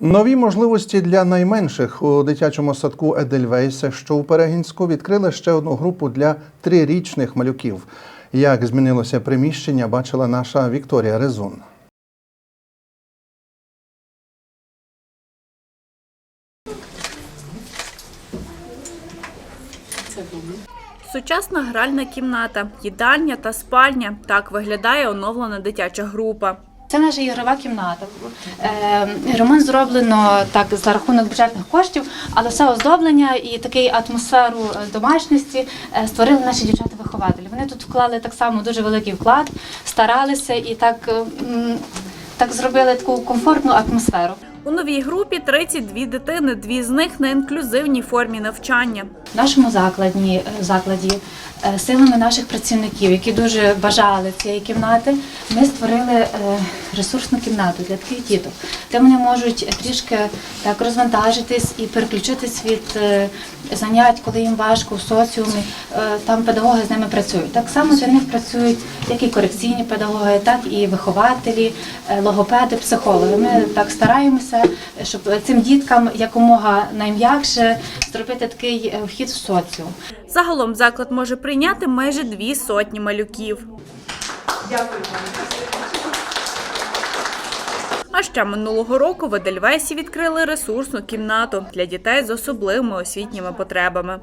Нові можливості для найменших у дитячому садку Едельвейсе, що у Перегінську, відкрили ще одну групу для трирічних малюків. Як змінилося приміщення, бачила наша Вікторія Резун. Сучасна гральна кімната, їдальня та спальня. Так виглядає оновлена дитяча група. Це наша ігрова кімната. Е, Ремонт зроблено так за рахунок бюджетних коштів, але все оздоблення і таку атмосферу е, домашності е, створили наші дівчата-вихователі. Вони тут вклали так само дуже великий вклад, старалися і так, так зробили таку комфортну атмосферу. У новій групі 32 дитини, дві з них на інклюзивній формі навчання. В нашому закладі, закладі силами наших працівників, які дуже бажали цієї кімнати, ми створили е, ресурсну кімнату для таких діток, де вони можуть трішки так розвантажитись і переключитись від е, занять, коли їм важко в соціумі. Е, Там педагоги з ними працюють. Так само для них працюють як і корекційні педагоги, так і вихователі, е, логопеди, психологи. Ми так стараємося, щоб цим діткам якомога найм'якше зробити такий е, вхід в соціум. Загалом заклад може прийняти майже дві сотні малюків. Дякую. А ще минулого року в Едельвейсі відкрили ресурсну кімнату для дітей з особливими освітніми потребами.